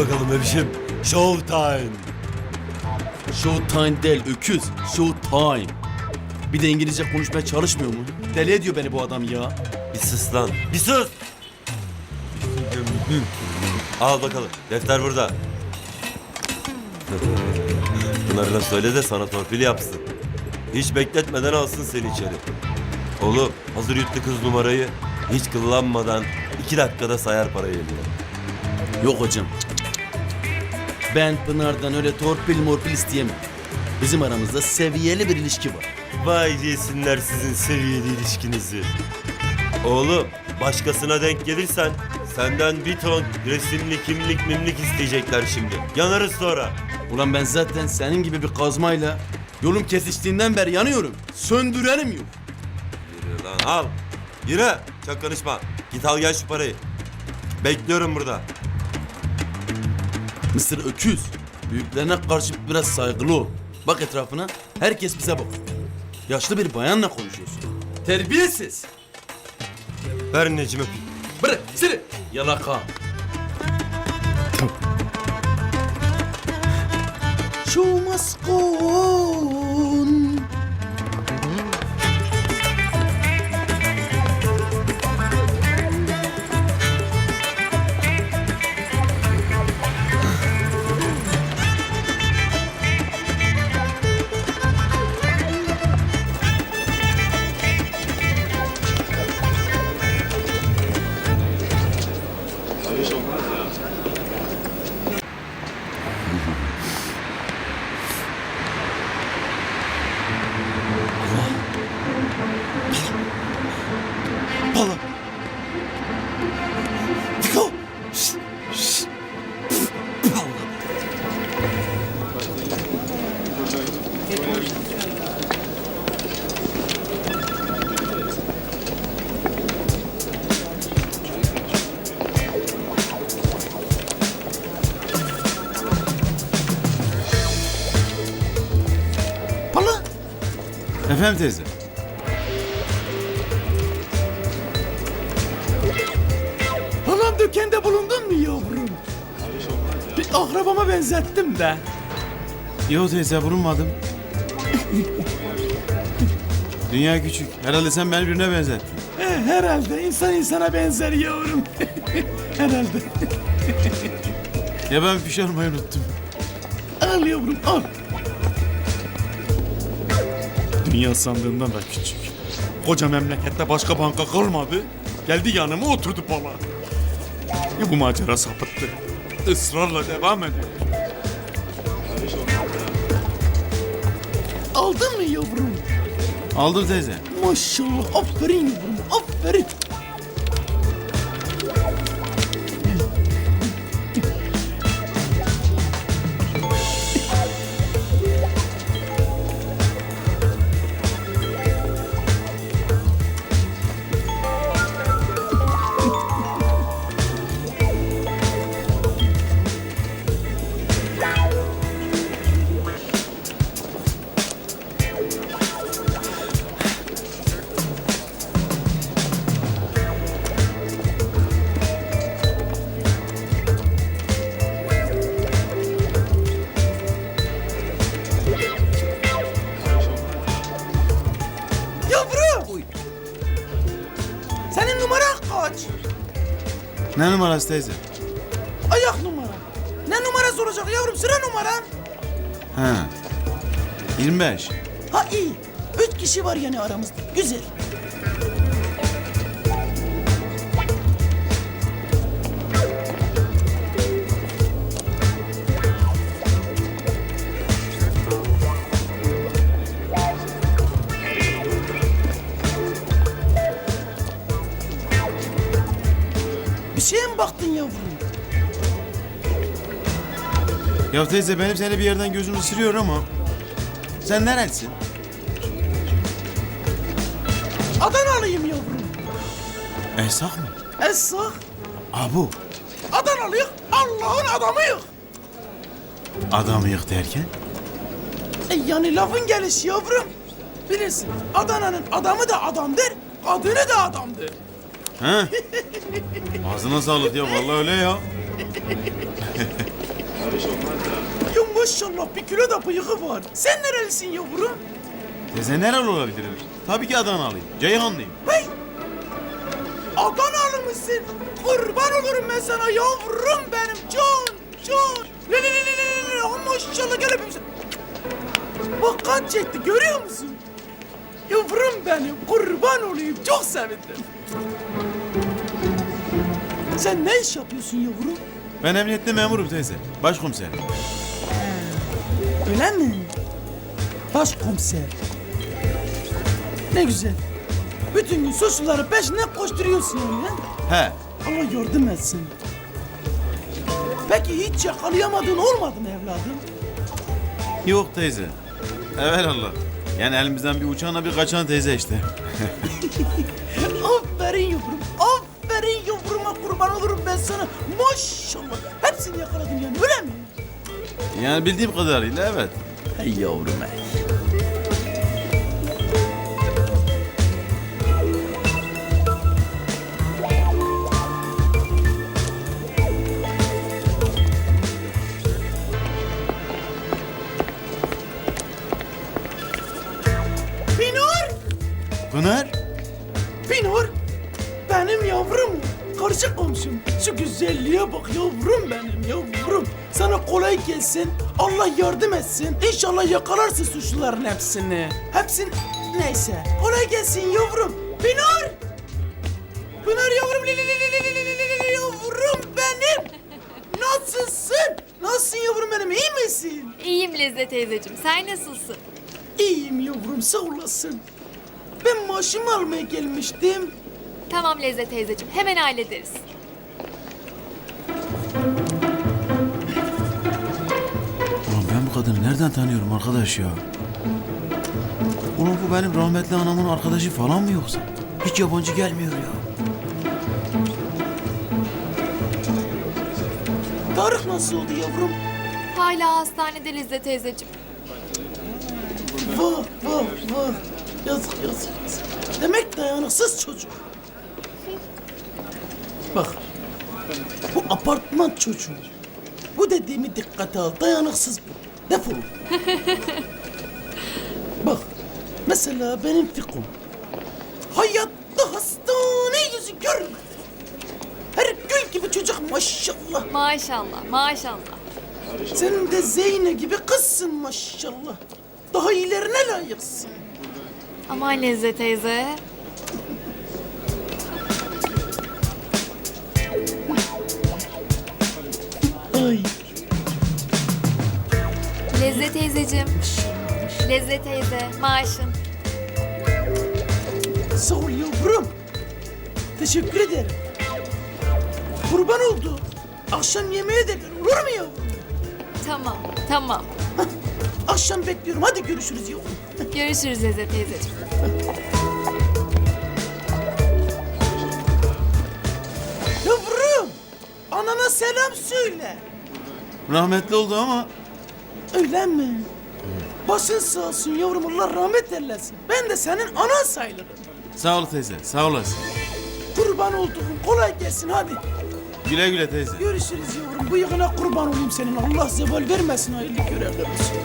bakalım bebişim. Show time. Showtime değil öküz. Showtime. Bir de İngilizce konuşmaya çalışmıyor mu? Deli ediyor beni bu adam ya. Bir sus lan. Bir sus. Al bakalım. Defter burada. Bunları da söyle de sana torpil yapsın. Hiç bekletmeden alsın seni içeri. Oğlum hazır yuttu kız numarayı. Hiç kıllanmadan iki dakikada sayar parayı eline. Yok hocam. Ben Pınar'dan öyle torpil morpil isteyemem. Bizim aramızda seviyeli bir ilişki var. Vay yesinler sizin seviyeli ilişkinizi. Oğlum başkasına denk gelirsen senden bir ton resimli kimlik mimlik isteyecekler şimdi. Yanarız sonra. Ulan ben zaten senin gibi bir kazmayla yolum kesiştiğinden beri yanıyorum. Söndürenim yok. Yürü lan al. Yürü. Çok konuşma. Git al gel şu parayı. Bekliyorum burada. Mısır öküz. Büyüklerine karşı biraz saygılı ol. Bak etrafına. Herkes bize bak. Yaşlı bir bayanla konuşuyorsun. Terbiyesiz. Ver öpeyim. Bırak seni. Yalaka. Show must Efendim teyze. Halam dükkanda bulundun mu yavrum? Bir akrabama benzettim de. Yo teyze bulunmadım. Dünya küçük. Herhalde sen beni birine benzettin. Eh, herhalde insan insana benzer yavrum. herhalde. Ya ben almayı unuttum. Al yavrum al. Dünya sandığından da küçük. Koca memlekette başka banka kalmadı. Geldi yanıma oturdu bana. Ya bu macera sapıttı. Israrla devam ediyor. Aldın mı yavrum? Aldım teyze. Maşallah aferin yavrum aferin. Senin numaran kaç? Ne numarası teyze? Ayak numara. Ne numarası olacak yavrum? Sıra numaran. Ha. 25. Ha iyi. Üç kişi var yani aramızda. Güzel. Ya teyze benim seni bir yerden gözüm ısırıyor ama. Sen nerelisin? Adanalıyım yavrum. Esah mı? Esra. Abu. Adanalıyız. Allah'ın adamıyız. Adam yok derken? E yani lafın gelişi yavrum. Bilirsin Adana'nın adamı da adamdır, kadını da adamdır. Ha? Ağzına sağlık ya vallahi öyle ya. ya maşallah bir kilo da bıyığı var. Sen nerelisin yavrum? Teyze nereli olabilirim? Tabii ki Adanalıyım. Ceyhanlıyım. Hey! Adanalı mısın? Kurban olurum ben sana yavrum benim. Can, can. Le le le le le le. Maşallah gel öpeyim seni. Bak kan çekti görüyor musun? Yavrum benim kurban olayım çok sevindim. Sen ne iş yapıyorsun yavrum? Ben emniyette memurum teyze. Başkomiserim. Öyle mi? Başkomiser. Ne güzel. Bütün gün suçluların peşinden koşturuyorsun ha? He. Allah yardım etsin. Peki hiç yakalayamadın olmadı mı evladım? Yok teyze. Evelallah. Yani elimizden bir uçağına bir kaçan teyze işte. Aferin yavrum, aferin yavruma kurban olurum ben sana. Maşallah. Hepsini yakaladım yani öyle mi? Yani bildiğim kadarıyla evet. Hey yavrum hey. Bak yavrum benim yavrum. Sana kolay gelsin. Allah yardım etsin. İnşallah yakalarsın suçluların hepsini. Hepsini neyse. Kolay gelsin yavrum. Binur! Pınar yavrum li li li li li li li li yavrum benim. Nasılsın? Nasılsın yavrum benim iyi misin? İyiyim Lezzet teyzeciğim. Sen nasılsın? İyiyim yavrum sağ olasın. Ben maaşımı almaya gelmiştim. Tamam Lezzet teyzeciğim. Hemen hallederiz. Ulan ben bu kadını nereden tanıyorum arkadaş ya? Ulan bu benim rahmetli anamın arkadaşı falan mı yoksa? Hiç yabancı gelmiyor ya. Tarık nasıl oldu yavrum? Hala hastanede Lezzet teyzeciğim. Vah vah vah. Yazık yazık yazık. Demek dayanıksız çocuk. Bak. Bu apartman çocuğu. Bu dediğimi dikkate al. Dayanıksız bu. Defol. Bak. Mesela benim Fikum. Hayatta hastane yüzü görmedi. Her gül gibi çocuk maşallah. Maşallah, maşallah. Sen de Zeyne gibi kızsın maşallah. Daha iyilerine layıksın. Aman Lezzet teyze. Lezzet teyzeciğim. Lezzet teyze, maaşın. Sağ ol yavrum. Teşekkür ederim. Kurban oldu. Akşam yemeğe de gel olur mu yavrum? Tamam, tamam. Akşam bekliyorum. Hadi görüşürüz yavrum. Görüşürüz Lezzet teyzeciğim. Yavrum. Anana selam söyle. Rahmetli oldu ama Öyle mi? Başın sağ olsun yavrum. Allah rahmet eylesin. Ben de senin anan sayılırım. sağ ol teyze sağ olasın. Kurban olduğum kolay gelsin hadi. Güle güle teyze. Görüşürüz yavrum. Bıyığına kurban olayım senin. Allah zeval vermesin hayırlı görevler olsun.